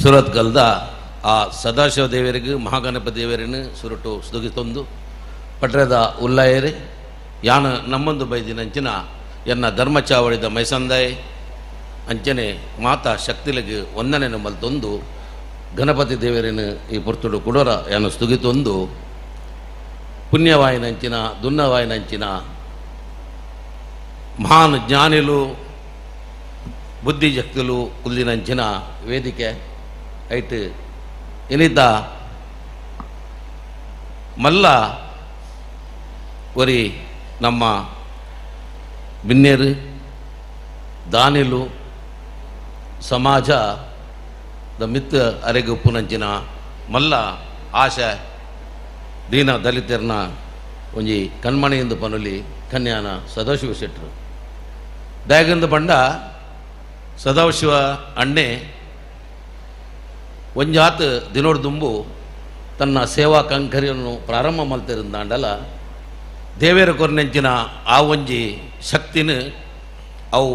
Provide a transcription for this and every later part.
ಸುರತ್ ಗಲ್ದ ಆ ಸದಾಶಿವ ದೇವರಿಗೆ, ಮಹಾಗಣಪತಿ ದೇವರನ್ನು ಸುರಟು ಸುದುಗಿ ತಂದು ಪಟ್ರದ ಉಲ್ಲಾಯರಿ, ಯಾನ ನಮ್ಮೊಂದು ಬೈದಿನಂಚಿನ ಎನ್ನ ಧರ್ಮ ಚಾವಳಿದ ಮೈಸಂದಾಯಿ, ಅಂಚನೆ ಮಾತಾ ಶಕ್ತಿಲಿಗೆ ವಂದನೆ ನಮ್ಮಲ್ಲಿ ತಂದು ಗಣಪತಿ ದೇವರನ್ನು ಈ ಪುರ್ತುಡು ಕುಡೋರ ಯಾನು ಸ್ತುಗಿತೊಂದು ಪುಣ್ಯವಾಯಿನಂಚಿನ, ದುನ್ನವಾಯಿನಂಚಿನ, ಮಹಾನ್ ಜ್ಞಾನಿಲು, ಬುದ್ಧಿಶಕ್ತಿಲು ಉಲ್ಲಿನಂಚಿನ ವೇದಿಕೆ. ಐತೆ ಎಲ್ಲಿದ್ದ? ಮಲ್ಲ ಒರಿ ನಮ್ಮ ಬಿನ್ನೇರು ದಾನಿಲು, ಸಮಾಜ, ದ ಮಿತ್ ಅರೆಗು ಪುನಂಚಿನ ಮಲ್ಲ ಆಶ, ದೀನ ದಲಿತರನ್ನ ಒಂಜಿ ಕಣ್ಮಣೆಯಿಂದ ಪನುಲಿ ಕನ್ಯಾನ ಸದಾಶಿವ ಶೆಟ್ಟರು. ದಯಗಂದು ಬಂಡ ಸದಾಶಿವ ಅಣ್ಣೆ ಒಂಜಾತ್ ದಿನೋಡ್ದುಂಬು ತನ್ನ ಸೇವಾ ಕಂಕರಿಯನ್ನು ಪ್ರಾರಂಭ ಮಲ್ತಿರಿಂದಾಂಡಲ ದೇವೇರ ಕೊರ್ನೆಂಚಿನ ಆ ಒಂಜಿ ಶಕ್ತಿನ ಅವು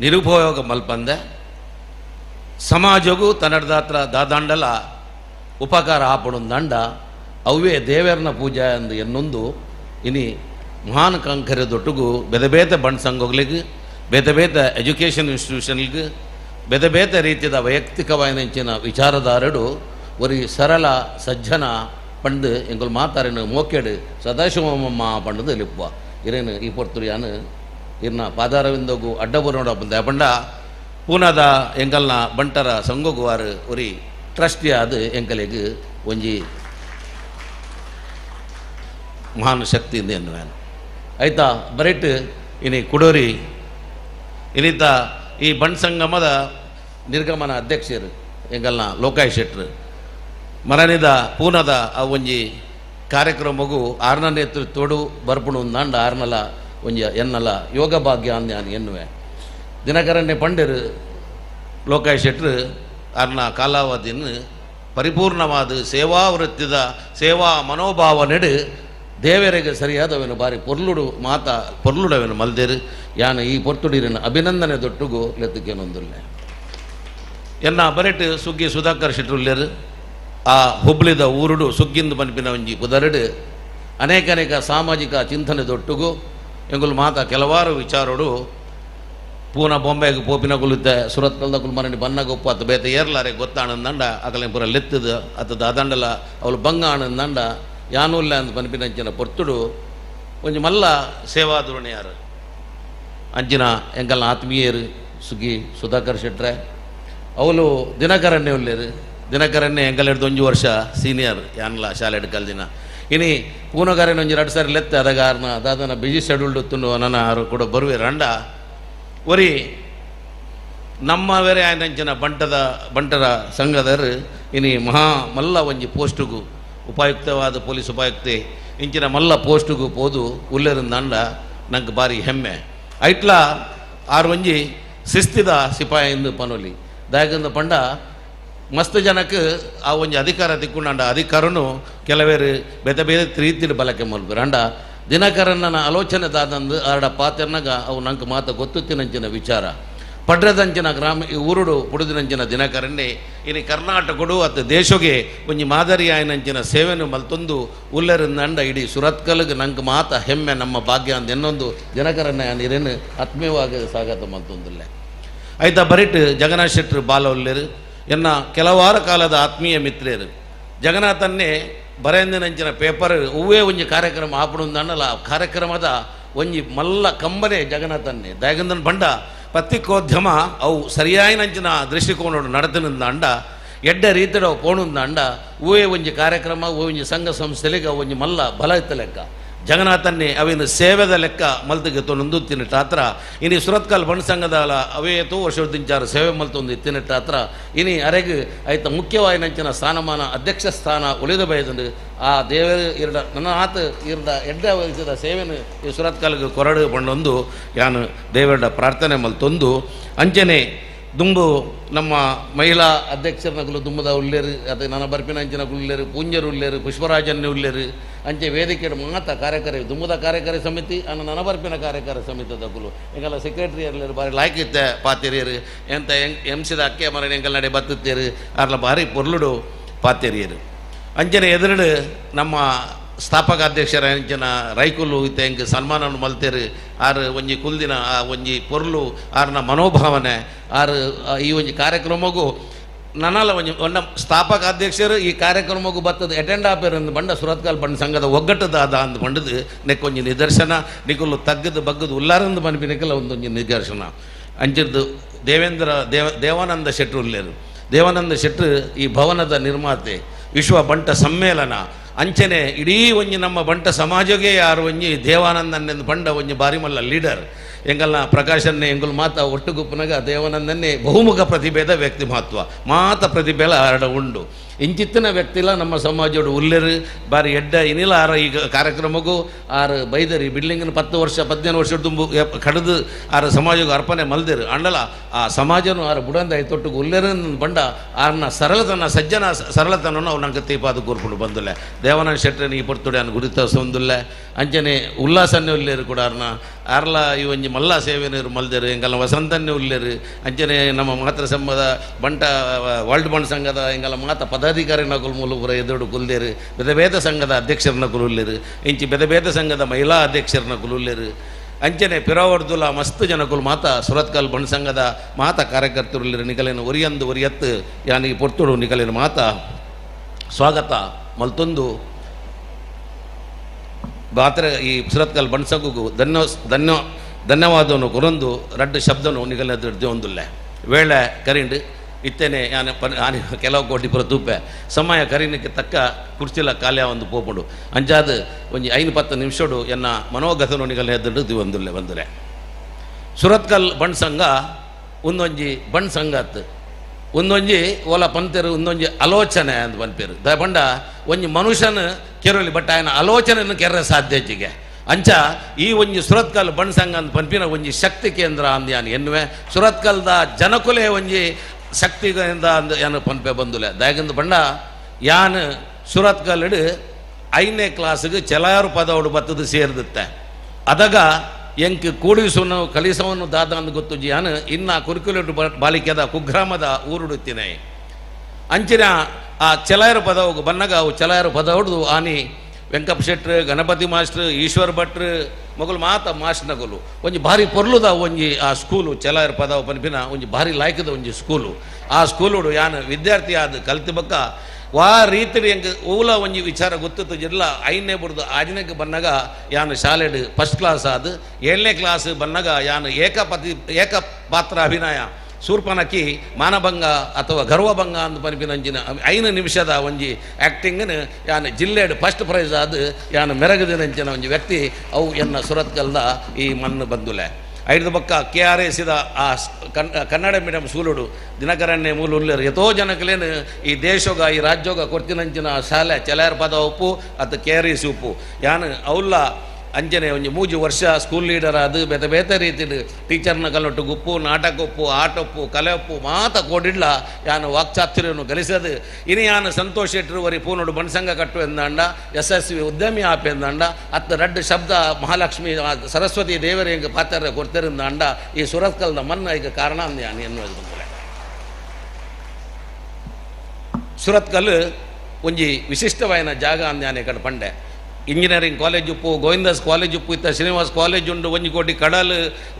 ನಿರುಪಯೋಗ ಮಲ್ಪಂದೆ. ಸಮಾಜಗೂ ತನ್ನಡದಾತ್ರ ದಾದಾಂಡಲ ಉಪಕಾರ ಆಪಡುಂದಾಂಡ ಅವೇ ದೇವೇರನ ಪೂಜೆ ಎಂದು ಎನ್ನೊಂದು ಇನಿ ಮಹಾನ್ ಕಂಕರ ದೊಟ್ಟುಗು ಬೆದ ಬೇತೆ ಬಂಡ್ ಸಂಘಗಳಿಗೆ ಬೇತೆ ಬೇತೆ ಎಜುಕೇಷನ್ ಇನ್ಸ್ಟಿಟ್ಯೂಷನ್ಗೆ ಬೇತ ಬೇತೆ ರೀತಿಯ ವೈಯಕ್ತಿಕವಾಯಿನಂಚಿನ ವಿಚಾರಧಾರಡು ಒರಿ ಸರಳ, ಸಜ್ಜನ ಪಂಡು ಎಂಕುಲು ಮಾತಾರಿನ ಮೋಕೆಡು ಸದಾಶಿವಮ್ಮ ಪಂಡದು ಲಿಪ್ಪ. ಇರೇನು ಈ ಪೊರ್ತುರು ಯಾನು ಇರ್ನ ಪಾದಾರವಿಂದೋಗು ಅಡ್ಡ ಬರೋಣ ಪಂಡ ಪೂನಾದ ಎಂಕಲ್ನ ಬಂಟರ ಸಂಗೋಗುವಾರು ಒರಿ ಟ್ರಸ್ಟಿ ಆದ ಎಂಕಲಿಗೆ ಒಂಜಿ ಮಹಾನ್ ಶಕ್ತಿಯಿಂದ ಎನ್ನುವೇನು. ಆಯ್ತಾ, ಬರೆಟ್, ಇನಿ ಕುಡೋರಿ ಇನ್ನಿತ ಈ ಬಣ್ ಸಂಗಮದ ನಿರ್ಗಮನ ಅಧ್ಯಕ್ಷರು, ಎಂಗಲ್ನ ಲೋಕಾಯ್ ಶೆಟ್ರು ಮರನಿದ ಪೂನದ ಆ ಒಂಜಿ ಕಾರ್ಯಕ್ರಮಗು ಆರ್ನ ತೊಡು ಬರ್ಪುಣು ದಾಂಡ ಆರ್ನಲ ಒಂಜಿ ಎನ್ನಲ ಯೋಗ ಭಾಗ್ಯ ಎನ್ನುವೆ. ದಿನಕರನ್ನೇ ಪಂಡರು ಲೋಕಾಯ್ ಶೆಟ್ರು ಆರ್ನ ಕಾಲಾವಧಿಯನ್ನು ಪರಿಪೂರ್ಣವಾದ ಸೇವಾ ವೃತ್ತಿದ ಸೇವಾ ಮನೋಭಾವ ನೆಡು ದೇವರಿಗೆ ಸರಿಯಾದವನು ಬಾರಿ ಪೊರ್ಲುಡು ಮಾತ, ಪೊರ್ಲುಡವನು ಮಲ್ದೇರು. ಯಾನ ಈ ಪೊರ್ತುಡಿರಿನ ಅಭಿನಂದನೆ ದೊಟ್ಟುಗು ಲೆತ್ತಕ್ಕೇನೊಂದುಲ್ಲೆ ಎನ್ನ ಬರೆಟ್ ಸುಗ್ಗಿ ಸುಧಾಕರ್ ಶೆಟ್ರುಲ್ಲೇರು, ಆ ಹುಬ್ಳಿದ ಊರುಡು ಸುಗ್ಗಿಂದು ಮನ್ಪಿನ ಒಂಜಿ ಪುದರಡು ಅನೇಕ ಅನೇಕ ಸಾಮಾಜಿಕ ಚಿಂತನೆ ದೊಟ್ಟುಗು, ಎಂಗುಲು ಮಾತ ಕೆಲವಾರು ವಿಚಾರಡು, ಪೂನ ಬೊಂಬೆಗೆ ಪೋಪಿನ ಕುಲಿತೆ ಸುರತ್ ಕಲ್ದ ಕುಲ್ಮರಣಿ ಬನ್ನ ಗೊಪ್ಪ ಅತ್ತು ಬೇತೆ ಏರ್ಲಾರೆ ಗೊತ್ತಾಣಂದಂಡ ಅಕಲೆ ಪುರ ಲೆತ್ತದ, ಅತ್ತದ ಅದಂಡಲ ಅವಳು ಬಂಗ ಆಣಂದಂಡ ಅಂದ್ ಪನ್ಪಿನಂಚಿನ ಪೊರ್ತುಡು. ಒಂಜಿ ಮಲ್ಲ ಸೇವಾ ಧೋರಣೆಯಾರು ಅಂಚಿನ ಎಂಕಲ್ನ ಆತ್ಮೀಯರು ಸುಗಿ ಸುಧಾಕರ್ ಶೆಟ್ರೆ. ಅವಳು ದಿನಕರನ್ನೇ ಉಳ್ಳೇರು ದಿನಕರನ್ನೇ ಎಂಕಲ್ ಹಿಡ್ದು ವರ್ಷ ಸೀನಿಯರ್ ಯಾನ್ಲ ಶಾಲೆ ಹಿಡ್ಕಲ್ ದಿನ ಇನಿ ಪೂನಗಾರನ ಒಂಜಿ ಎರಡು ಸಾರಿ ಲೆತ್ತೆ ಅದಗಾರನ ದಾದನ ಬಿಜಿ ಶೆಡ್ಯೂಲ್ಡ್ ತುಂಡು ನನ್ನ ಅವರು ಕೂಡ ಬರುವೆ ರಂಡ. ಒರಿ ನಮ್ಮ ಬೇರೆ ಆಯ್ನಂಚಿನ ಬಂಟದ ಬಂಟರ ಸಂಘದರು ಇನಿ ಮಹಾ ಮಲ್ಲ ಒಂಜಿ ಪೋಸ್ಟುಗು ಉಪಯುಕ್ತವಾದ ಪೊಲೀಸ್ ಉಪಾಯುಕ್ತೆ ಇಂಚಿನ ಮಲ್ಲ ಪೋಸ್ಟುಗು ಪೋದು ಉಲ್ಲೆರಿಂದಂಡ ನಂಗೆ ಭಾರಿ ಹೆಮ್ಮೆ. ಐಟ್ಲ ಆರು ಒಂಜಿ ಶಿಸ್ತಿದ ಎಂದು ಪನೊಲಿ. ದಾಯಕಂದ ಪಂಡ ಮಸ್ತ್ ಜನಕ್ಕೆ ಆ ಒಂಜಿ ಅಧಿಕಾರ ತಿಕ್ಕೊಂಡ ಅಧಿಕಾರನು ಕೆಲವೇರು ಬೇತೆ ಬೇರೆ ರೀತಿಲಿ ಬಲಕೆ ಮಲ್ಪರು ಅಂಡ ದಿನಕರನ್ನ ಆಲೋಚನೆ ದಾದಂದು ಆರಡ ಪಾತ್ರನಾಗ ಅವು ನಂಗೆ ಮಾತ ಗೊತ್ತುತ್ತಿನಂಚಿನ ವಿಚಾರ. ಪಡ್ರದಂಚಿನ ಗ್ರಾಮ ಊರುಡು ಪುಡುದಿನಂಚಿನ ದಿನಕರನ್ನೇ ಇನಿ ಕರ್ನಾಟಕಡು ಅತ್ತ ದೇಶಗೆ ಒಂಜಿ ಮಾದರಿ ಆಯ್ನಂಚಿನ ಸೇವೆನು ಮಲ್ತೊಂದು ಉಲ್ಲರಿಂದಂಡ ಇಡೀ ಸುರತ್ಕಲ್ಗೆ ನಂಗೆ ಮಾತ ಹೆಮ್ಮೆ ನಮ್ಮ ಭಾಗ್ಯ ಅಂದ ಎನ್ನೊಂದು ದಿನಕರನ್ನ ನೀರೇನು ಆತ್ಮೀಯವಾಗಿ ಸಾಗತ ಮಲ್ತೊಂದಿಲ್ಲ. ಆಯ್ತಾ ಬರಿಟ್ ಜಗನ್ನಾಥ್ ಶೆಟ್ಟರು ಬಾಲ ಉಲ್ಲೇರು ಎನ್ನ ಕೆಲವಾರ ಕಾಲದ ಆತ್ಮೀಯ ಮಿತ್ರೇರು. ಜಗನ್ನಾಥನ್ನೇ ಬರೆಯಂದಿನಂಚಿನ ಪೇಪರ್ ಹೂವೇ ಒಂಜಿ ಕಾರ್ಯಕ್ರಮ ಆಪಡುಂದಣ್ಣಲ ಆ ಕಾರ್ಯಕ್ರಮದ ಒಂಜಿ ಮಲ್ಲ ಕಂಬನೆ ಜಗನ್ನಾಥನ್ನೇ. ದಯಗಂದನ್ ಬಂಡ ಪತ್ರಿಕೋದ್ಯಮ ಅವು ಸರಿಯಾಯಿನಂಚಿನ ದೃಷ್ಟಿಕೋನ ನಡೆದಿನಿಂದ ಅಂಡ ಎಡ್ಡ ರೀತಿಯ ಪೋಣುಂದ ಅಂಡ ಒಂಜಿ ಕಾರ್ಯಕ್ರಮ ಒಂಜಿ ಸಂಘ ಸಂಸ್ಥೆಲಿಗೆ ಒಂಜಿ ಮಲ್ಲ, ಬಲ ಇತ್ತ ಲೆಕ್ಕ. ಜಗನ್ನಾಥನ್ನೇ ಅವಿನ ಸೇವೆದ ಲೆಕ್ಕ ಮಲ್ತಿಗೆ ತೊಂದು ತಿನ್ನಿಟ್ಟಾತ್ರ. ಇನಿ ಸುರತ್ಕಲ್ ಬಣ್ಣ ಸಂಘದಾಲ ಅವೇತು ವರ್ಷದಿಂಚಾರ ಸೇವೆ ಮಲ್ತೊಂದು ತಿನ್ನಿಟ್ಟಾತ್ರ. ಇನಿ ಅರೆಗೆ ಆಯ್ತ ಮುಖ್ಯವಾಯಿನಂಚಿನ ಸ್ಥಾನಮಾನ ಅಧ್ಯಕ್ಷ ಸ್ಥಾನ ಉಳಿದ ಬಯದಂದು ಆ ದೇವರ ಇರಡ ನನ್ನ ಆತ ಇರದ ಎಡ್ಡ ವಹಿಸಿದ ಸೇವೆನು ಈ ಸುರತ್ಕಲ್ಗೆ ಕೊರಡು ಬಣ್ಣೊಂದು. ಯಾನು ದೇವರ ಪ್ರಾರ್ಥನೆ ಮಲ್ತೊಂದು. ಅಂಚನೆ ದುಂಬು, ನಮ್ಮ ಮಹಿಳಾ ಅಧ್ಯಕ್ಷರನಗಲು ದುಂಬದ ಉಳ್ಳೇರು ಅದು ನನ್ನ ಬರ್ಪಿನಂಚಿನ ಉಳ್ಳೇರು ಪೂಂಜರು ಉಳ್ಳೇರು ಪುಷ್ಪರಾಜನ್ ಉಳ್ಳೇರು ಅಂಚೆ ವೇದಿಕೆ ಮಾತ ಕಾರ್ಯಕಾರಿ, ದುಂಬದ ಕಾರ್ಯಕಾರಿ ಸಮಿತಿ, ಅನ್ನ ನನ್ನ ಬರ್ಪಿನ ಕಾರ್ಯಕಾರಿ ಸಮಿತಿ ದಕ್ಕಲು ಎಂಗೆಲ್ಲ ಸೆಕ್ರೆಟರಿ ಇರಲಿರು ಬಾರಿ ಲಾಯ್ಕಿತ್ತೆ ಪಾತಿರಿಯರು ಎಂ, ಎಂಸಿದ ಅಕ್ಕೆ ಮರಣ ಎಂಗೆಲ್ಲ ನಡೆ ಬತ್ತುತ್ತೇರು ಅರ್ಲ ಬಾರಿ ಪೊರ್ಲುಡು ಪಾತಿರಿಯರು ಅಂಚನೆ ಎದುರುಡು ನಮ್ಮ ಸ್ಥಾಪಕ ಅಧ್ಯಕ್ಷರ ಅಂಚನ ರೈಕುಲು ಇತ್ತೆ ಸನ್ಮಾನವನ್ನು ಮಲ್ತೇರು. ಆರು ಒಂಜಿ ಕುಲ್ದಿನ, ಆ ಒಂಜಿ ಪೊರ್ಲು ಆರ್ನ ಮನೋಭಾವನೆ, ಆರು ಈ ಒಂಜಿ ಕಾರ್ಯಕ್ರಮಗೂ ನನ್ನಲ್ಲ ಒಂಜಿ, ಒಂದ ಸ್ಥಾಪಕ ಅಧ್ಯಕ್ಷರು ಈ ಕಾರ್ಯಕ್ರಮಕ್ಕೂ ಬರ್ತದೆ ಅಟೆಂಡ್ ಆಪೇರು ಬಂಡ ಸುರತ್ಕಾಲ್ ಬಂಡ ಸಂಘದ ಒಗ್ಗಟ್ಟದಾದ ಅಂದು ಬಂಡದು ನೆಕ್ಕೊಂಜಿ ನಿದರ್ಶನ, ನಿಕುಲು ತಗ್ಗದು ಬಗ್ಗದು ಉಲ್ಲಾರಂದು ಮನ್ಪಿನಕ್ಕೆಲ್ಲ ಒಂದೊಂಜಿ ನಿದರ್ಶನ. ಅಂಚಿರ್ದು ದೇವೇಂದ್ರ, ದೇವ, ದೇವಾನಂದ ಶೆಟ್ರು ಉಲ್ಲೇರು. ದೇವಾನಂದ ಶೆಟ್ರು ಈ ಭವನದ ನಿರ್ಮಾತೆ, ವಿಶ್ವ ಬಂಟ ಸಮ್ಮೇಳನ ಅಂಚನೆ, ಇಡೀ ಒಂಜಿ ನಮ್ಮ ಬಂಟ ಸಮಾಜಗೆ ಯಾರು ಒಂಜಿ ದೇವಾನಂದನ್ನೆಂದು ಬಂಡ ಒಂಜಿ ಬಾರಿ ಮಲ್ಲ ಲೀಡರ್. ಎಂಗಲ್ಲ ಪ್ರಕಾಶನ್ನೇ ಎಂಗುಲ್ ಮಾತ ಒಟ್ಟುಗುಪ್ಪನಾಗ ದೇವಾನಂದನ್ನೇ ಬಹುಮುಖ ಪ್ರತಿಭೆದ ವ್ಯಕ್ತಿ ಮಹತ್ವ ಮಾತ ಪ್ರತಿಭೆಲ ಹರಡ ಉಂಡು. ಇಂಚಿತ್ತಿನ ವ್ಯಕ್ತಿಲ ನಮ್ಮ ಸಮಾಜೋಡು ಉಲ್ಲೆರು ಬಾರಿ ಎಡ್ಡ ಇನಿಲ ಆರ ಈಗ ಕಾರ್ಯಕ್ರಮಗೂ ಆರು ಬೈದರಿ ಬಿಲ್ಡಿಂಗಿನ ಪತ್ತು ವರ್ಷ ಪದಿನೇನು ವರ್ಷ ತುಂಬು ಕಡದು ಆರ ಸಮಾಜಕ್ಕೆ ಅರ್ಪಣೆ ಮಲ್ದಿರು. ಅಂಡಲ, ಆ ಸಮಾಜನು ಆರ ಬುಡಂದ ತೊಟ್ಟು ಉಲ್ಲೆರನ್ ಬಂಡ ಆರನ್ನ ಸರಳತನ, ಸಜ್ಜನ ಸರಳತನವನ್ನು ಅವು ನಂಗೆ ತೀಪಾದ ಕೂರ್ಕೊಂಡು ಬಂದಿಲ್ಲ. ದೇವಾನಂದ ಶೆಟ್ಟರಿ ಈ ಪೊರ್ತುಡೆ ಅನ್ನು ಗುರುತಿಸೊಂದುಲ್ಲೆ ಅಂಚನೆ ಉಲ್ಲಾಸನ್ನೇ ಉಲ್ಲೇರು ಕೂಡ ಅರ್ನ ಆರ್ಲ ಈ ಒಂಜಿ ಮಲ್ಲ ಸೇವೆನರು ಮಲ್ದರು ಎಂಗಲ್ಲ ವಸಂತನ್ನೇ ಉಲ್ಲೇರು ಅಂಚನೆ ನಮ್ಮ ಮಾತೃ ಸಂಘದ ಬಂಟ ವರ್ಲ್ಡ್ ಬಂಡ್ ಸಂಘದ ಎಂಗಲ್ಲ ಮಾತ ಪದಾಧಿಕಾರಿ ನಕುಲು ಮೂಲ ಪುರ ಎದುರು ಕುಲ್ದೇರು ಬೆದಬೇದ ಸಂಘದ ಅಧ್ಯಕ್ಷರನ್ನ ಕುಲುಲ್ಲೇರು ಇಂಚಿ ಬೆದಬೇದ ಸಂಘದ ಮಹಿಳಾ ಅಧ್ಯಕ್ಷರನ್ನ ಕುಲುಲ್ಲೇರು ಅಂಚನೆ ಪಿರಾವರ್ದುಲ ಮಸ್ತ್ ಜನಕುಲು ಮಾತ ಸುರತ್ಕಲ್ ಬಣ್ ಸಂಘದ ಮಾತ ಕಾರ್ಯಕರ್ತರು ನಿಕಲಿನ ಒರಿಯಂದು ಒರಿಯತ್ತು ಯಾನಿಗೆ ಪೊರ್ತುಡು ನಿಕಲಿನ ಮಾತ. ಸ್ವಾಗತ ಮಲ್ತೊಂದು. ಬಾತ್ರ ಈ ಸುರತ್ಕಲ್ ಬಣ್ಸಗುಗು ಧನ್ಯ ಧನ್ಯ, ಧನ್ಯವಾದವನ್ನು ಕೊರೊಂದು ರಡ್ಡು ಶಬ್ದನು ನಿಗಲದ್ದು ಒಂದುಲ್ಲೆ. ವೇಳೆ ಕರಿಂಡು ಇತ್ತೇನೆ ಯಾನೆ ಪನ್, ಆನೆ, ಕೆಲವು ಕೋಟಿ ಬರ ಸಮಯ ಕರೀನಕ್ಕೆ ತಕ್ಕ ಕುರ್ಚಿಲ ಕಾಲ್ಯ ಒಂದು ಅಂಜಾದ್ ಅಂಚಾದ ಒಂಜಿ ಐನು ಪತ್ತು ನಿಮಿಷಡು ಎನ್ನ ಮನೋಗತನೊನಿಗಲ್ಲ ಹೆದ್ದುಂಡು ದಿ ಒಂದುಲ್ಲೆ ಬಂದುಲೆ ಸುರತ್ಕಲ್ ಬಣ್ ಸಂಘ ಒಂದೊಂಜಿ ಬಣ್ ಸಂಘತ್. ಒಂದೊಂಜಿ ಓಲ ಪಂತೇರು ಒಂದೊಂಜಿ ಆಲೋಚನೆ ಅಂತ ಪನ್ಪೇರು. ದ ಬಂಡ ಒಂಜಿ ಮನುಷ್ಯನ ಕೆರಲಿ ಬಟ್ ಆಯನ ಆಲೋಚನೆಯನ್ನು ಕೆರೆ ಸಾಧ್ಯಜಿಗೆ ಅಂಚ, ಈ ಒಂಜಿ ಸುರತ್ಕಲ್ ಬಣ್ಸಂಗ್ ಅಂತ ಪನ್ಪಿನ ಒಂಜಿ ಶಕ್ತಿ ಕೇಂದ್ರ ಅಂದ್ಯಾನ ಎನ್ನುವೆ. ಸುರತ್ಕಲ್ದ ಜನಕುಲೆ ಒಂಜಿ ಶಕ್ತಿ ಅಂದು ಏನು ಯಾನು ಬಂದಿಲ್ಲ ಬಂದುಲೆ. ಬಣ್ಣ, ಯಾನು ಯಾನ್ ಸುರತ್ಕಲ್ಡ್ ಐದನೇ ಕ್ಲಾಸ್ಗೆ ಚಲಾರು ಪದವಡು ಬತ್ತದು ಸೇರಿದತ್ತೆ. ಅದಾಗ ಎಂಕ್ ಕೂಡಿಸುವನು, ಕಲಿಸವನು ದಾದ ಅಂದ್ ಗೊತ್ತು ಜಿಯಾನ್ ಇನ್ನ ಕುರಿಕುಲುಡು ಬಾಲಿಕೆದ ಕುಗ್ರಾಮದ ಊರುಡುತ್ತಿನೆ. ಅಂಚಿನ ಆ ಚಲಾಯರು ಪದವು ಬನ್ನಗ ಅವು ಚಲಾಯರು ಪದ ಹೊಡೆದು ಆನಿ ವೆಂಕಪ್ಪ ಶೆಟ್ರ್ ಗಣಪತಿ ಮಾಸ್ಟ್ರ್, ಈಶ್ವರ್ ಭಟ್ರು ಮೊಗಲು ಮಾತ ಮಾಸ್ಟ್ನಗಲು ಒಂಜಿ ಭಾರಿ ಪೊರ್ಲುದ ಒಂಜಿ ಆ ಸ್ಕೂಲು, ಚಲಾಯರು ಪದ ಪನ್ಪಿನ ಒಂಜಿ ಭಾರಿ ಲಾಯ್ಕದ ಒಂಜಿ ಸ್ಕೂಲು. ಆ ಸ್ಕೂಲುಡು ಯಾನ್ ವಿದ್ಯಾರ್ಥಿ ಆದ ಕಲ್ತಿ ಬಕ್ಕ ವಾ ರೀತಿ ಹೆಂಗೆ ಓಲ ಒಂಜಿ ವಿಚಾರ ಗೊತ್ತಿತ್ತು. ಜಿಲ್ಲ ಐದನೇ ಬುಡ್ದು ಆಜನೆಗೆ ಬಂದಗ ಯಾನ್ ಶಾಲೆಡ್ ಫಸ್ಟ್ ಕ್ಲಾಸ್ ಆದ. ಏಳನೇ ಕ್ಲಾಸ್ ಬನ್ನಗ ಯಾನ್ ಏಕಪತಿ ಏಕ ಪಾತ್ರ ಅಭಿನಯ ಸೂರ್ಪನಕ್ಕಿ ಮಾನಭಂಗ ಅಥವಾ ಗರ್ವಭಂಗ ಅಂತ ಪರಿಪಿನಂಜಿನ ಐನ ನಿಮಿಷದ ಒಂಜಿ ಆ್ಯಕ್ಟಿಂಗನ್ನು ಯಾನ್ ಜಿಲ್ಲೆಡ್ ಫಸ್ಟ್ ಪ್ರೈಸ್ ಆದ ಯಾನ್ ಮೆರಗದಿನಂಚಿನ ಒಂಜಿ ವ್ಯಕ್ತಿ, ಅವು ಎನ್ನ ಸುರತ್ಕಲ್ದ ಈ ಮಣ್ಣು ಬಂದುಲೆ. ಐದು ಪಕ್ಕ ಕೆ ಆರ್ ಎಸ್ಸಿದ ಆ ಸ್- ಕನ್, ಕನ್ನಡ ಮೀಡಿಯಂ ಸೂಲುಡು ದಿನಕರಣ್ಯ ಮೂಲ ಉಳ್ಳೇರು ಎತೋ ಜನಕ್ಕಲೇನು ಈ ದೇಶೋಗ, ಈ ರಾಜ್ಯೋಗ ಕೊರ್ತಿನಂಚಿನ ಶಾಲೆ ಚಲಾರ್ ಪದ ಉಪ್ಪು ಅದು ಕೆ ಆರ್ ಎಸ್ ಉಪ್ಪು. ಯಾನು ಅವ್ಲ ಅಂಜನೆ ಒಂಜಿ ಮೂಜಿ ವರ್ಷ ಸ್ಕೂಲ್ ಲೀಡರ್ ಅದು ಬೇತೆ ಬೇತೆ ರೀತಿಡ್ ಟೀಚರ್ನ ಕಲ್ಲೊಟ್ಟು ಉಪ್ಪು ನಾಟಕ ಉಪ್ಪು ಆಟ ಉಪ್ಪು ಕಲೆ ಉಪ್ಪು ಮಾತ ಕೋಡಿಡ್ಲ ಯಾನು ವಾಕ್ಚಾತುರ್ಯವನ್ನು ಗಳಿಸದು ಇನಿ ಯಾನು ಸಂತೋಷ್ ಶೆಟ್ರು ವರಿ ಪೂನೋಡು ಬಣ್ಸಂಗ ಕಟ್ಟು ಎಂದಂಡ ಯಶಸ್ವಿ ಉದ್ಯಮಿ ಆಪ್ ಎಂದಂಡ ಅತ್ತ ರಡ್ಡು ಶಬ್ದ ಮಹಾಲಕ್ಷ್ಮಿ ಆ ಸರಸ್ವತಿ ದೇವರ ಹಿಂಗೆ ಪಾತ್ರ ಕೊಡ್ತಿರಂದಂಡ ಈ ಸುರತ್ಕಲ್ದ ಮನ್ನ ಈಗ ಕಾರಣ ಅಂದ ಯಾನು ಎನ್ನುವುದು ಬಂದರೆ ಸುರತ್ಕಲ್ ಒಂಜಿ ವಿಶಿಷ್ಟವಾಯಿನ ಜಾಗ ಅಂದ್ಯಾನೆ ಕಡೆ ಪಂಡೆ ಇಂಜಿನಿಯರಿಂಗ್ ಕಾಲೇಜ್ ಉಪ್ಪು, ಗೋವಿಂದಾಸ್ ಕಾಲೇಜ್ ಉಪ್ಪು ಇತ್ತ ಶ್ರೀನಿವಾಸ್ ಕಾಲೇಜ್ ಉಂಡು ಒಂಜಿ ಕೋಟಿ ಕಡಲ್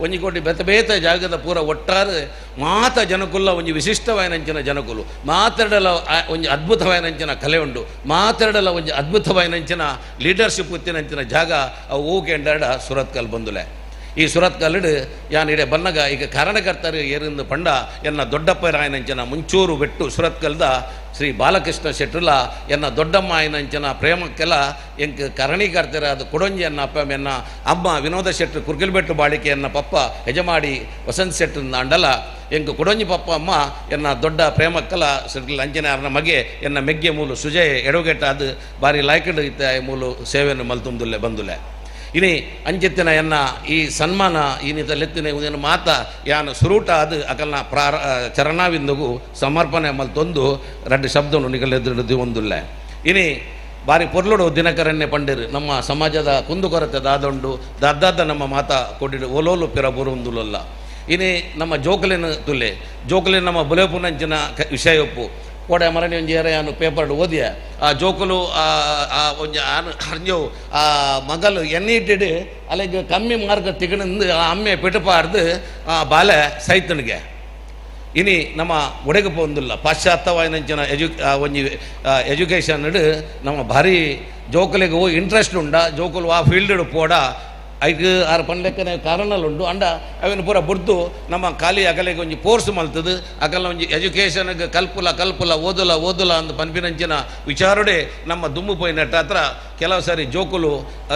ಒಂಜಿ ಕೋಟಿ ಬೆತ ಬೇತ ಜಾಗದ ಪೂರ ಒಟ್ಟಾರೆ, ಮಾತ ಜನಕುಲ್ಲ ಒಂಜಿ ವಿಶಿಷ್ಟವಾಯಿನಂಚಿನ ಜನಕುಲು. ಮಾತಾಡಲ ಒಂದು ಒಂಜಿ ಅದ್ಭುತವಾಯಿನಂಚಿನ ಕಲೆ ಉಂಡು. ಮಾತಾಡಲ ಒಂಜಿ ಅದ್ಭುತವಾಯಿನಂಚಿನ ಲೀಡರ್ಶಿಪ್ ಇತ್ತಿನಂಚಿನ ಜಾಗ, ಅವು ಊಕೆಂಡಾಡ ಸುರತ್ಕಲ್ ಬಂದುಲೆ. ಈ ಸುರತ್ಕಲ್ಡ್ ಯಾನ್ ಇಡೆ ಬನ್ನಗ, ಈಗ ಕಾರಣಕರ್ತರು ಏರಿಂದು ಪಂಡ, ಎನ್ನ ದೊಡ್ಡಪ್ಪ ರಾಯನಂಚನ ಮುಂಚೂರು ಬೆಟ್ಟು ಸುರತ್ ಕಲ್ದ, ಶ್ರೀ ಬಾಲಕೃಷ್ಣ ಶೆಟ್ರುಲ ಎನ್ನ ದೊಡ್ಡಮ್ಮ ಆಯನಂಚನ ಪ್ರೇಮಕ್ಕೆಲ್ಲ ಎಂಕ್ ಕರಣೀಕರ್ತರ, ಅದು ಕೊಡೊಂಜಿ ಎನ್ನ ಅಪ್ಪ, ಎನ್ನ ಅಮ್ಮ ವಿನೋದ ಶೆಟ್ರು ಕುರ್ಗಿಲ್ಬೆಟ್ಟು ಬಾಳಿಕೆ ಎನ್ನ ಪಪ್ಪ, ಯಜಮಾಡಿ ವಸಂತ್ ಶೆಟ್ರು ಅಂಡಲ ಎಂಕ್ ಕೊಡೊಂಜಿ ಪಪ್ಪ ಅಮ್ಮ, ಎನ್ನ ದೊಡ್ಡ ಪ್ರೇಮಕ್ಕಲ ಶ್ರೀ ಅಂಜನೆ ಅರ್ನ ಮಗೆ, ಎನ್ನ ಮೆಗ್ಗೆ ಮೂಲು ಸುಜಯ್ ಎಡವುಗೆಟ್ಟ ಅದು ಬಾರಿ ಲಾಯ್ಕಡ್ ಇತ್ತ ಮೂಲು ಸೇವೆಯನ್ನು ಮಲ್ತುಂದುಲ್ಲೆ ಬಂದುಲೆ ಇನಿ ಅಂಚೆತ್ತಿನ ಎನ್ನ, ಈ ಸನ್ಮಾನ ಇನ್ನಿತ ಲೆತ್ತಿನ ಮಾತ, ಯಾನು ಸುರೂಟ ಅದು ಅಕಲ್ನ ಪ್ರಾರ ಚರಣಾವಿಂದಗೂ ಸಮರ್ಪಣೆ ಮಲ್ತೊಂದು ಎರಡು ಶಬ್ದವನ್ನು ನಿಗಲೆದ್ದು ಒಂದುಲ್ಲ. ಇನಿ ಬಾರಿ ಪೊರ್ಲುಡು ದಿನಕರನ್ನೇ ಪಂಡಿರು, ನಮ್ಮ ಸಮಾಜದ ಕುಂದುಕೊರತೆ ದಾದೊಂಡು ದದ್ದಾದ ನಮ್ಮ ಮಾತ ಕೊಡಿಡು ಒಲೋಲು ಪಿರ ಬರುವುದಿಲ್ಲ ಇನಿ ನಮ್ಮ ಜೋಕಲಿನ ತುಲೆ, ಜೋಕಲಿನ ನಮ್ಮ ಬುಲೆಪುನಂಚಿನ ಕ ವಿಷಯ ಒಪ್ಪು ಕೋಡೆ ಮರಣಿ ಒಂಜಿ ಏರ ಯಾನು ಪೇಪರ್ ಓದಿಯ ಆ ಜೋಕುಲು ಆ ಆ ಒಂಜಿ ಆನು ಅಂಜೋ ಆ ಮಗಲು ಎನ್ನಿಟ್ಟಿಡು ಅಲ್ಲಿಗೆ ಕಮ್ಮಿ ಮಾರ್ಗ ತಿಗಣಿಂದು ಆ ಅಮ್ಮೆ ಪಿಟಪಾರ್ದು ಆ ಬಾಲೆ ಸೈತನಿಗೆ ಇನಿ ನಮ್ಮ ಒಡೆಗೆ ಪೊಂದಿಲ್ಲ ಪಾಶ್ಚಾತ್ಯವಾಯಿನಂಚಿನ ಎಜು ಆ ಒಂಜಿ ಎಜುಕೇಷನ್ ನಮ್ಮ ಭಾರಿ ಜೋಕಲಿಗೆ ಇಂಟ್ರೆಸ್ಟ್ ಉಂಡ ಜೋಕುಲು ಆ ಫೀಲ್ಡ್ ಪೋಡ ಐಕ್ ಆರು ಪಂಡ್ಲೆಕ್ಕನೆ ಉಂಡು ಅಂಡ ಅವನು ಪೂರ ಬುಡ್ದು ನಮ್ಮ ಖಾಲಿ ಅಗಲಿಗೆ ಒಂಜಿ ಕೋರ್ಸ್ ಮಲ್ತದು. ಅಗಲ ಒಂಜಿ ಎಜುಕೇಷನ್ಗೆ ಕಲ್ಪುಲ ಕಲ್ಪುಲ, ಓದುಲ ಓದುಲ ಅಂತ ಪನ್ಪಿನಂಚಿನ ವಿಚಾರುಡೆ ನಮ್ಮ ದುಮ್ಮು ಪೋಯಿನಟ್ಟ ಹತ್ರ ಕೆಲವು ಸಾರಿ ಜೋಕುಲು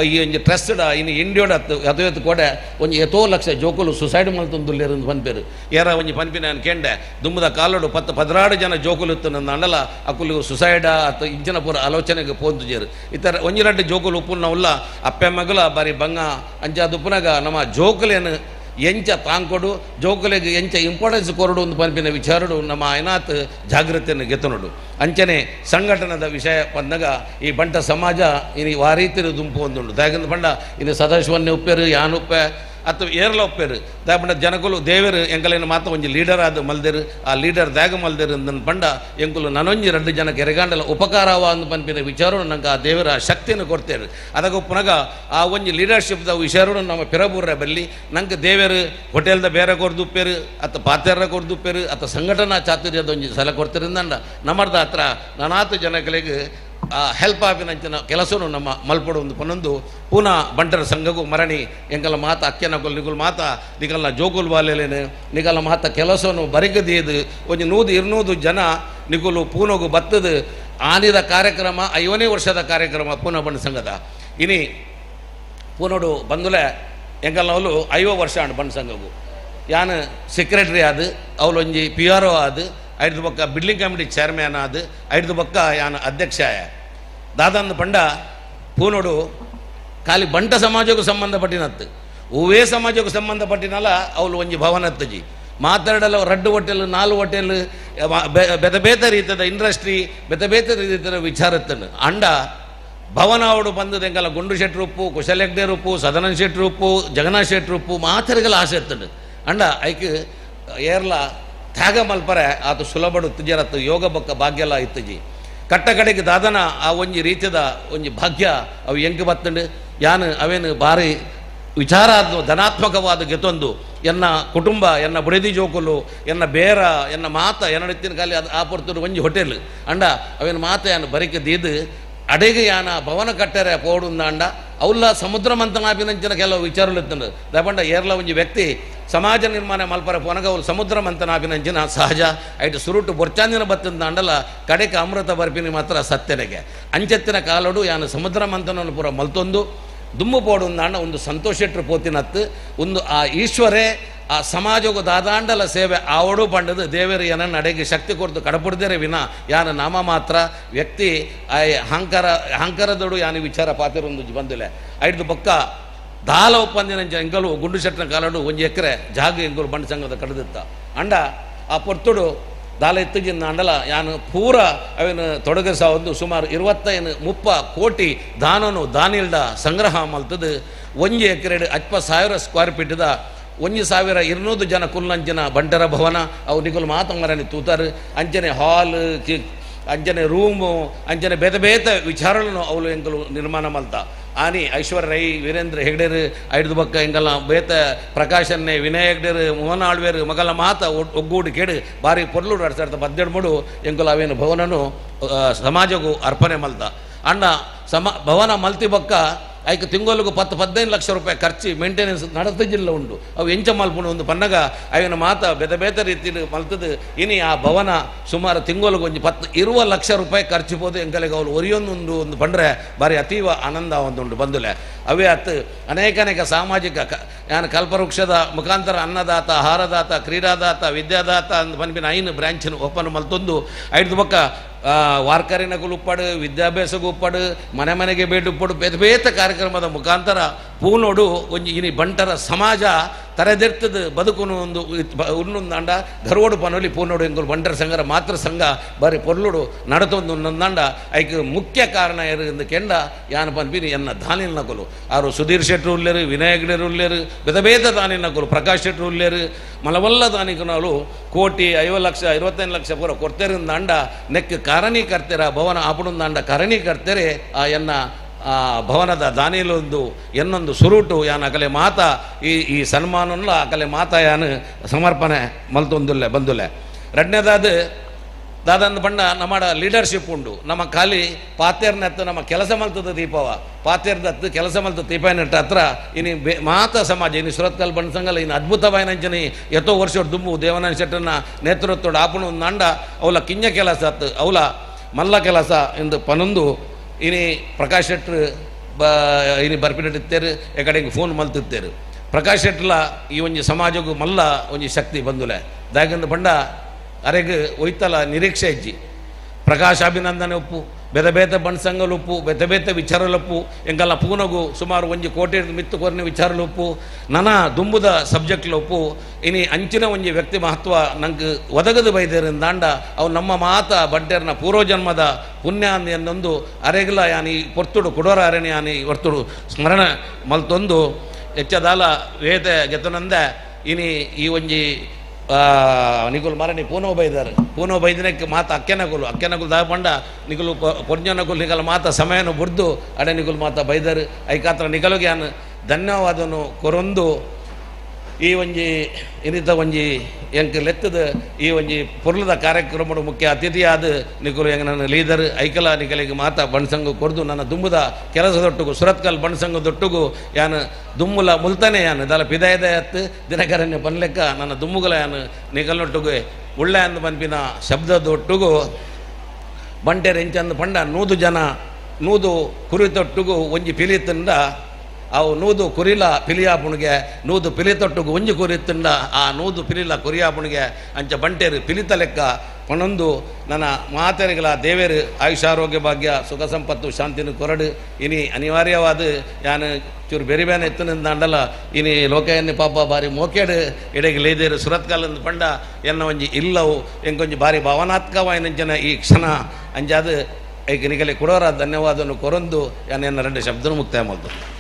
ಈ ಒಂಜಿ ಟ್ರಸ್ಡ್ ಇನ್ನು ಇಂಡಿಯೋಡ ಅದು ಎತ್ತು ಕೊಡೆ ಒಂಜಿ ಎತೋ ಲಕ್ಷ ಜೋಕುಲು ಸುಸೈಡ್ ಮಲ್ತೊಂದುಲ್ಲೇರು ಪನ್ಪೇರು ಏರ ಒಂಜಿ ಪನ್ಪಿನ ಕೆಂಡೆ ದುಮ್ಮದ ಕಾಲೋಡು ಪತ್ತು ಪದಿನಾಡು ಜನ ಜೋಕುಲು ಇತ್ತು ನನ್ನ ಅಕುಲು ಸುಸೈಡ ಅತ್ತು ಇಂಚಿನ ಪೂರ ಆಲೋಚನೆಗೆ ಪೋಂದುಜೇರು ಇತರ ಒಂಜಿ ಎರಡು ಜೋಕುಲು ಉಪ್ಪುನ ಉಲ್ಲ, ಅಪ್ಪೆ ಮಗಲ, ಬಾರಿ ಬಂಗ ಅಂಜಾದ ಉಪ್ಪುನಾಗ ನಮ್ಮ ಜೋಕುಲೇನು ಎಂಚ ತಾಂಕೊಡು, ಜೋಕುಲೆಗೆ ಎಂಚ ಇಂಪಾರ್ಟೆನ್ಸ್ ಕೊರಡು ಒಂದು ಪನ್ಪಿನ ವಿಚಾರಡು, ನಮ್ಮ ಐನಾತ್ ಜಾಗೃತಿಯನ್ನು ಗೆತ್ತನುಡು. ಅಂಚನೆ ಸಂಘಟನದ ವಿಷಯ ಬಂದಾಗ ಈ ಬಂಟ ಸಮಾಜ ಇನ್ನು ಆ ದುಂಪು ಒಂದುಂಡು. ದಾಗಂದ ಬಂಡ, ಇನ್ನು ಸದಾಶಿವನ್ನೇ ಉಪ್ಪೇರು ಯಾನ್ ಉಪ್ಪೆ ಅಥವಾ ಏರ್ಲೋಪೇರು ದಾಪಂಡ ಜನಕುಲು ದೇವರು ಎಂಕಲೇನು ಮಾತ ಒಂಜಿ ಲೀಡರ್ ಆದ ಮಲ್ದೇರು. ಆ ಲೀಡರ್ ದಾಗ ಮಲ್ದೇರು ಅಂದನ್ ಪಂಡ ಎಂಕುಲು ನನೊಂಜಿ ಎರಡು ಜನಕ್ಕೆ ಎರೆಗಾಂಡಲ ಉಪಕಾರವ ಅಂದು ಪನ್ಪಿನ ವಿಚಾರ ನಂಗೆ ಆ ದೇವರ ಶಕ್ತಿಯನ್ನು ಕೊಡ್ತೇರು. ಅದಕ್ಕೆ ಪುನಗ ಆ ಒಂಜಿ ಲೀಡರ್ಶಿಪ್ದ ವಿಚಾರವನ್ನು ನಮ್ಮ ಪಿರಬೂರೆ ಬಲ್ಲಿ ನಂಗೆ ದೇವರು ಹೋಟೆಲ್ದ ಬೇರೆ ಕೊರ್ದುಪ್ಪೇರು ಅತ್ತ ಪಾತ್ಯಾರ ಕೊರ್ದುಪ್ಪೇರು ಅತ್ತ ಸಂಘಟನಾ ಚಾತುರ್ಯದ ಒಂಜಿ ಸಲ ಕೊಡ್ತಿರಿಂದ ನಮ್ಮರ್ದ ಹತ್ರ ನನಾತ ಜನಗಳಿಗೆ ಹೆಲ್ಪ್ ಆಪಿನಂಚಿನ ಕೆಲಸನು ನಮ್ಮ ಮಲ್ಪಡು ಒಂದು ಪನ್ನೊಂದು. ಪೂನ ಬಂಟರ ಸಂಘಗೂ ಮರಣಿ ಎಂಕಲ ಮಾತ ಅಕ್ಕೆನಗೊಲ್ ನಿಗುಲ್ ಮಾತ, ನಿಗಲ್ನ ಜೋಗುಲ್ ಬಾಲೆಲೇನು ನಿಗಲ ಮಾತ ಕೆಲಸನು ಬರಿಗದಿಯದು ಒಂದು ನೂದು ಇರ್ನೂದು ಜನ ನಿಗುಲು ಪೂನಗು ಬತ್ತದು. ಆನಿದ ಕಾರ್ಯಕ್ರಮ, ಐವನೇ ವರ್ಷದ ಕಾರ್ಯಕ್ರಮ ಪೂನ ಬಂಡ ಸಂಘದ. ಇನಿ ಪೂನೋಡು ಬಂದುಲೆ ಎಂಕಲ್ನವಲು ಐವ ವರ್ಷ ಅಂಡ್ ಬಂಡ ಸಂಘವು. ಯಾನ್ ಸೆಕ್ರೆಟರಿ ಆದ್, ಅವಲೊಂಜಿ ಪಿ ಆರ್ ಒ ಆದ್ ಐದು ಪಕ್ಕ ಬಿಲ್ಡಿಂಗ್ ಕಮಿಟಿ ಚೇರ್ಮನ್ ಆದ್ ಐದು ಪಕ್ಕ ಯಾನ್ ಅಧ್ಯಕ್ಷ ದಾದಂದು ಪಂಡ ಪೂನೋಡು ಖಾಲಿ ಬಂಟ ಸಮಾಜಕ್ಕೆ ಸಂಬಂಧಪಟ್ಟಿನತ್ತು ಹೂವೇ ಸಮಾಜಕ್ಕೆ ಸಂಬಂಧಪಟ್ಟಿನಲ್ಲ ಅವಳು ಒಂಜಿ ಭವನ ಹತ್ತಜಿ ಮಾತಾಡಲ್ಲ, ರಡ್ಡು ಹೋಟೆಲ್ ನಾಲ್ಕು ಹೋಟೆಲ್ ಬೆದ ಬೇತ ರೀತಿಯ ಇಂಡಸ್ಟ್ರಿ ಬೆದ ಬೇತ ರೀತಿಯ ವಿಚಾರತ್ತನು ಅಂಡ, ಭವನ ಅವಡು ಬಂದು ಗುಂಡು ಶೆಟ್ರು ಉಪ್ಪು ಕುಶಲ್ ಹೆಗ್ಡೆ ಉಪ್ಪು, ಸದನನ್ ಶೆಟ್ರು ಉಪ್ಪು, ಜಗನ್ನಾಥ್ ಶೆಟ್ರು ಉಪ್ಪು, ಮಾತರಿಗೆಲ್ಲ ಆಸೆ ಎತ್ತಂಡು ಅಂಡ, ಐಕ್, ಏರ್ಲ, ತ್ಯಾಗ ಮಲ್ಪರೆ, ಆತು ಸುಲಭಡು ತುಜರತ್ತು ಯೋಗ ಬಕ್ಕ ಭಾಗ್ಯಲ ಇತ್ತಜಿ ಕಟ್ಟ ಕಡೆಗೆ ದಾದನ ಆ ಒಂಜಿ ರೀತಿಯದ ಒಂಜಿ ಭಾಗ್ಯ ಅವು ಎಂಕ್ ಬತ್ತಂಡು? ಯಾನು ಅವೇನು ಭಾರಿ ವಿಚಾರ ಧನಾತ್ಮಕವಾದ ಗೆತೊಂದು. ಎನ್ನ ಕುಟುಂಬ, ಎನ್ನ ಬುಡದಿ ಜೋಕುಲು, ಎನ್ನ ಬೇರ, ಎನ್ನ ಮಾತ ಎನ್ನ ಕಾಲಿ ಅದು ಆ ಪೊರ್ತುಡು ಒಂಜಿ ಹೋಟೆಲ್. ಅಂಡ ಅವೇನು ಮಾತ ಏನು ಬರಿಕೆ ದೀದು? ಭವನ ಕಟ್ಟರೆ ಪೋಡು ಅಂಡ ಅವುಲ್ಲ ಸಮುದ್ರ ಮಂಥನಾಪಿನಂಚಿನ ಕೆಲವು ವಿಚಾರಗಳು ಇತ್ತಂಡು ದಪಂಡ ಏರ್ಲ ಒಂಜಿ ವ್ಯಕ್ತಿ ಸಮಾಜ ನಿರ್ಮಾಣ ಮಲ್ಪರ ಪೊನಗ ಅವ್ರು ಸಮುದ್ರ ಮಂಥನಾಪಿನಂಚಿನ ಸಹಜ, ಐಟು ಸುರುಟು ಬೊರ್ಚಾಂದಿನ ಬತ್ತಿನ ಅಂಡಲ ಕಡೆಗೆ ಅಮೃತ ಬರ್ಪಿನಿ ಮಾತ್ರ ಸತ್ಯನೆಗೆ ಅಂಚೆತ್ತಿನ ಕಾಲಡು ಯಾನು ಸಮುದ್ರ ಮಂಥನವನ್ನು ಪೂರ ಮಲ್ತೊಂದು, ದುಮ್ಮು ಪೋಡು ಅಂಡ ಒಂದು ಸಂತೋಷೆಟ್ರು ಪೋತಿನತ್ತು, ಒಂದು ಆ ಈಶ್ವರೇ ಆ ಸಮಾಜವು ದಾದಾಂಡಲ ಸೇವೆ, ಆವಡು ದೇವರು ಏನನ್ನು ನಡೆಗೆ ಶಕ್ತಿ ಕೊಡ್ತು ಕಡಪುಡ್ದೇರೆ ವಿನ, ಯಾನ ನಾಮ ಮಾತ್ರ, ವ್ಯಕ್ತಿ ಆ ಅಹಂಕಾರ ಅಹಂಕಾರದೋಡು ಯಾನ ವಿಚಾರ ಪಾತಿರೊಂದು ಬಂದಿಲ್ಲ ಐದು ಪಕ್ಕ ದಾಲ ಒಪ್ಪಂದಿನ ಎಂಗಲು ಗುಂಡು ಶೆಟ್ಟನ ಕಾಲಡು ಒಂಜಿ ಎಕರೆ ಜಾಗ ಎಂಗಲು ಬಂಡ ಸಂಘದ ಕಡದಿತ್ತ. ಅಂಡ ಆ ಪೊರ್ತುಡು ದಾಲ ಎತ್ತಗಿನ ಅಂಡಲ ಯಾನು ಪೂರ ಅವೇನು ತೊಡಗಿಸ ಒಂದು ಸುಮಾರು ಇರುವತ್ತೈನು ಮುಪ್ಪ ಕೋಟಿ ದಾನನು ದಾನಿಲ್ಡ ಸಂಗ್ರಹ ಮಲ್ತದ, ಒಂಜಿ ಎಕರೆ ಅಚ್ಪ ಸಾವಿರ ಸ್ಕ್ವೇರ್ ಫೀಟ್ದ ಒಂಜಿ ಸಾವಿರ ಇರ್ನೂರು ಜನ ಕುಲ್ಲಂಚಿನ ಬಂಟರ ಭವನ ಅವು ನಿಗುಲು ಮಾತಂಗರని ತೂತರ್. ಅಂಚನೆ ಹಾಲ್ ಅಂಜನೆ ರೂಮು ಅಂಚನೆ ಬೇತ ಬೇತೆ ವಿಚಾರಗಳನ್ನು ಅವಳು ಎಂಕಲು ನಿರ್ಮಾಣ ಮಲ್ತ ಆನಿ ಐಶ್ವರ್ಯ ರೈ, ವೀರೇಂದ್ರ ಹೆಗ್ಡೇರು ಐದು ಬಕ್ಕ ಹೆಂಗಲ್ಲ ಬೇತ ಪ್ರಕಾಶನ್ನೇ, ವಿನಯ್ ಹೆಗ್ಡೇರು ಮೋಹನ್ ಆಳ್ವೇರು ಮಗಲ ಮಾತ ಒಗ್ಗೂಡು ಕೇಡು ಬಾರಿ ಪೊರ್ಲು ನಡ್ಸಾಡ್ತ ಬದ್ದೆಡು ಮೂಡು ಎಂಕುಲು ಅವೇನು ಭವನನು ಸಮಾಜಗೂ ಅರ್ಪಣೆ ಮಲ್ತ ಅಣ್ಣ, ಸಮ, ಭವನ ಮಲ್ತಿ ಬಕ್ಕ ಐಕ್ ತಿಂಗೊಲಿಗೂ ಪತ್ತು ಪದ್ದೈದು ಲಕ್ಷ ರೂಪಾಯಿ ಖರ್ಚು ಮೇಂಟೆನೆನ್ಸ್ ನಡತಜಿಲ್ಲ ಉಂಡು. ಅವು ಎಂಚ ಮಲ್ಪುಣ ಒಂದು ಪನ್ನಗ, ಅವಿನ ಮಾತ ಬೆದ ಬೇತ ರೀತಿಯಲ್ಲಿ ಮಲ್ತದು. ಇನಿ ಆ ಭವನ ಸುಮಾರು ತಿಂಗೊಲಿಗೆ ಒಂದು ಪತ್ತು ಇರುವ ಲಕ್ಷ ರೂಪಾಯಿ ಖರ್ಚು ಬೋದು ಎಂಕಲಿಗೆ ಅವ್ರು ಒರಿಯೊಂದೊಂದು ಒಂದು ಬಂದರೆ ಬಾರಿ ಅತೀವ ಆನಂದ ಒಂದುಂಡು ಬಂದುಲೆ. ಅವೇ ಅತ್ತು ಅನೇಕ ಅನೇಕ ಸಾಮಾಜಿಕ ಯಾನ ಕಲ್ಪವೃಕ್ಷದ ಮುಖಾಂತರ ಅನ್ನದಾತ, ಆಹಾರದಾತ, ಕ್ರೀಡಾದಾತ, ವಿದ್ಯಾದಾತ ಅಂದ್ ಪನ್ಪಿನ ಐನು ಬ್ರಾಂಚ್ ಓಪನ್ ಮಲ್ತೊಂದು. ಐದು ಬೊಕ್ಕ ಆ, ವಾರ್ಕರಿನಗಳು ಉಪ್ಪಡು ವಿದ್ಯಾಭ್ಯಾಸಗೂ ಉಪ್ಪಡು ಮನೆ ಮನೆಗೆ ಭೇಟಿ ಉಪ್ಪಡು ಬೇತ ಕಾರ್ಯಕ್ರಮದ ಮುಖಾಂತರ ಪೂನೋಡು ಒಂಜಿ ಇನಿ ಬಂಟರ ಸಮಾಜ ತರೆದೆರ್ತದ, ಬದುಕುನು ಒಂದು ಉನ್ನೊಂದಾಂಡ ಧರ್ವಡು ಗರ್ವೋಡು ಪನೋಲಿ ಪೂರ್ನೋಡು ಎಂಗು ಬಂಡರ ಸಂಗರ ಮಾತ್ರ ಸಂಘ ಬರಿ ಪೊರ್ಲುಡು ನಡತೊಂದು ಒಂದೊಂದಾಂಡ ಐಕೆ ಮುಖ್ಯ ಕಾರಣ ಇರೋದು ಕೆಂಡ ಯಾನ ಅನ್ಬಿನಿ ಎನ್ನ ದಾನಿಲ್ ನಕಲು. ಆರು ಸುಧೀರ್ ಶೆಟ್ಟರು ಉಲ್ಲೇರು ವಿನಯ ಗಡೇರು ಉಲ್ಲೇರು ಭೇದ ನಕಲು, ಪ್ರಕಾಶ್ ಶೆಟ್ಟರು ಉಲ್ಲೇರು ಮಲವಲ್ಲ ದಾನಿಕನಾಲು ಕೋಟಿ ಐವತ್ತು ಲಕ್ಷ, ಐವತ್ತೈದು ಲಕ್ಷ ಪೂರ ಕೊಡ್ತೇರಿಂದ ಅಂಡ ಕರಣಿ ಕಾರಣೀಕರ್ತೆರ, ಭವನ ಆಪುಡೊಂದು ಅಂಡ ಕಾರಣೀಕರ್ತೆರೆ, ಆ ಎನ್ನ ಆ ಭವನದ ದಾನಿಲೊಂದು ಎನ್ನೊಂದು ಸುರುಟು ಯಾನ ಅಕಲೆ ಮಾತ, ಈ ಈ ಸನ್ಮಾನಲ್ಲ ಅಕಲೆ ಮಾತ ಯಾನು ಸಮರ್ಪಣೆ ಮಲ್ತೊಂದುಲ್ಲೆ, ಬಂದುಲ್ಲೆ. ಎರಡನೇದಾದ, ದಾದಂದು ಬಣ್ಣ ನಮ್ಮ ಲೀಡರ್ಶಿಪ್ ಉಂಡು. ನಮ್ಮ ಖಾಲಿ ಪಾತ್ಯರ್ನತ್ತು ನಮ್ಮ ಕೆಲಸ ಮಲ್ತದ ದೀಪವ. ಪಾತ್ಯರ್ದತ್ತು ಕೆಲಸ ಮಲ್ತ ದೀಪ ನೆಟ್ಟ ಹತ್ರ ಇನಿ ಬೇ, ಮಾತ ಸಮಾಜ ಇನ್ನು ಸುರತ್ಕಲ್ ಬಣ್ಸಂಗಲ್ಲ ಇನ್ನು ಅದ್ಭುತವಾಯಿನ ಅಂಚನೆ ಎತ್ತೋ ವರ್ಷ ದುಂಬು ದೇವನಾಯನ ಶೆಟ್ಟನ ನೇತೃತ್ವದ ಆಪುಣ ಒಂದು ಅಂಡ ಅವಲ ಕಿಂಜ ಕೆಲಸ ಅತ್ತು ಅವಲ ಮಲ್ಲ ಕೆಲಸ ಎಂದು ಪನೊಂದು ಇನಿ ಪ್ರಕಾಶ್ ಶೆಟ್ರು ಬ, ಇನಿ ಬರ್ಪಿನಿಟ್ಟಿತ್ತೇರು ಎಕಡೆಗೆ ಫೋನ್ ಮಲ್ತಿತ್ತೇರು. ಪ್ರಕಾಶ್ ಶೆಟ್ಲ ಈ ಒಂಜಿ ಸಮಾಜಗೂ ಮಲ್ಲ ಒಂಜಿ ಶಕ್ತಿ ಬಂದುಲೆ. ದಾಗಿಂದ ಪಂಡ ಅರೆಗೆ ಒಯ್ತಲ ನಿರೀಕ್ಷೆ ಇಜ್ಜಿ. ಪ್ರಕಾಶ್ ಅಭಿನಂದನೆ ಉಪ್ಪು ಬೇತ ಬಣ್ಸಂಗಲುಪ್ಪು ಉಪ್ಪು ಬೆತ ಬೇತ ವಿಚಾರಲುಪ್ಪು ಎಂಕಲ್ಲ ಪೂನಗು ಸುಮಾರು ಒಂಜಿ ಕೋಟಿ ಮಿತ್ತು ಕೊರನೆ ವಿಚಾರಲುಪ್ಪು, ನನ ದುಂಬುದ ಸಬ್ಜೆಕ್ಟ್ ಉಪ್ಪು ಇನಿ ಅಂಚಿನ ಒಂಜಿ ವ್ಯಕ್ತಿ ಮಹತ್ವ ನಂಗೆ ಒದಗದು ಬೈದೇರಿಂದಾಂಡ ಅವು ನಮ್ಮ ಮಾತ ಬಡ್ಡೆರ್ನ ಪೂರ್ವಜನ್ಮದ ಪುಣ್ಯ ಅನ್ನೊಂದು ಅರೆಗಲ ಯಾನಿ ಪೊರ್ತುಡು, ಕುಡೋರ ಅರೆನೆ ಯಾನಿ ಹೊರ್ತುಡು ಸ್ಮರಣ ಮಲ್ತೊಂದು. ಹೆಚ್ಚದಾಲ ವೇದ ಗೆತನಂದ, ಇನಿ ಈ ಒಂಜಿ ನಿಗುಲು ಮರಣಿ ಪೂನೋ ಬೈದಾರೆ. ಪೂನೋ ಬೈದಿನಕ್ಕೆ ಮಾತ ಅಕ್ಕೆನಗುಲು ಅಕ್ಕೆನಗುಲು ದಾಪಂಡ ನಿಗುಲು ಪೊರ್ಜನಗುಲು ನಿಗಲ ಮಾತ ಸಮಯನು ಬುಡ್ದು ಅಡೆ ನಿಗುಲ್ ಮಾತ ಬೈದಾರು. ಐಕಾತ್ರ ನಿಗಲುಗೆ ಧನ್ಯವಾದನು ಕೊರೊಂದು. ಈ ಒಂಜಿ ಇನ್ನಿತ ಒಂಜಿ ಎಂಕ್ ಲೆತ್ತದ ಈ ಒಂಜಿ ಪೊರ್ಲದ ಕಾರ್ಯಕ್ರಮದ ಮುಖ್ಯ ಅತಿಥಿಯಾದ ನಿಕುಲು ಎಂಗ್ ನನ್ನ ಲೀಡರ್, ಐಕಲ ನಿಕಲಿಗೆ ಮಾತ ಬಣ್ಸಂಗು ಕೊರ್ದು, ನನ್ನ ದುಂಬುದ ಕೆಲಸದೊಟ್ಟುಗು, ಸುರತ್ಕಲ್ ಬಣ್ಸಂಗದೊಟ್ಟಿಗೂ, ಯಾನು ದುಮ್ಮುಲ ಮುಲ್ತನೆ, ಯಾನು ದಲ ಪಿದಾಯದ ಎತ್ತು ದಿನಕರಣ್ಯ ಬನ್ಲೆಕ್ಕ ನನ್ನ ದುಮ್ಮುಗಲ ಯಾನು ನಿಕಲ್ನೊಟ್ಟಿಗೂ ಉಳ್ಳೆ ಅಂದು ಪನ್ಪಿನ ಶಬ್ದದೊಟ್ಟುಗು ಬಂಟೆ ರೆಂಚಂದು ಪಂಡ ನೂದು ಜನ, ನೂದು ಕುರಿತೊಟ್ಟುಗು ಒಂಜಿ ಪಿಲಿತಂಡ ಅವು ನೂದು ಕುರಿಲ ಪಿಲಿಯಾಪುಣಿಗೆ ನೂದು ಪಿಲಿ ಪಿಲಿತೊಟ್ಟಿಗೂ ಒಂಜಿ ಕುರಿತಂಡ ಆ ನೂದು ಪಿಲಿಲ ಕುರಿಯಾಪುಣಿಗೆ ಅಂಚ ಬಂಟೇರು ಪಿಲಿತ ಲೆಕ್ಕ. ಪಣೊಂದು ನನ್ನ ಮಾತೆರೆಗಳ ದೇವೇರು ಆಯುಷಾರೋಗ್ಯ ಭಾಗ್ಯ, ಸುಖ ಸಂಪತ್ತು, ಶಾಂತಿನ ಕೊರಡು, ಇನಿ ಅನಿವಾರ್ಯವಾದ. ಯಾನು ಚೂರು ಬೇರೆ ಬೇನೆ ಎತ್ತಿನಿಂದ ಅಂಡಲ ಇನಿ ಲೋಕಯನ್ನಿ ಪಾಪ ಬಾರಿ ಮೋಕೇಡು ಎಡೆಗೆ ಲೇದೇರು ಸುರತ್ಕಾಲದ ಪಂಡ, ಎನ್ನ ಒಂಜಿ ಇಲ್ಲವು, ಎಂಕೊಂಜಿ ಬಾರಿ ಭಾವನಾತ್ಮಕವಾಯಿನಂಚನ ಈ ಕ್ಷಣ. ಅಂಜಾದು ಐಕ್ ನಿಗಲಿ ಕೊಡೋರ ಧನ್ಯವಾದವನ್ನು ಕೊರೊಂದು, ಯಾನ ಎನ್ನ ಎರಡು ಶಬ್ದನು ಮುಕ್ತಾಯ ಮಾಡ್ದು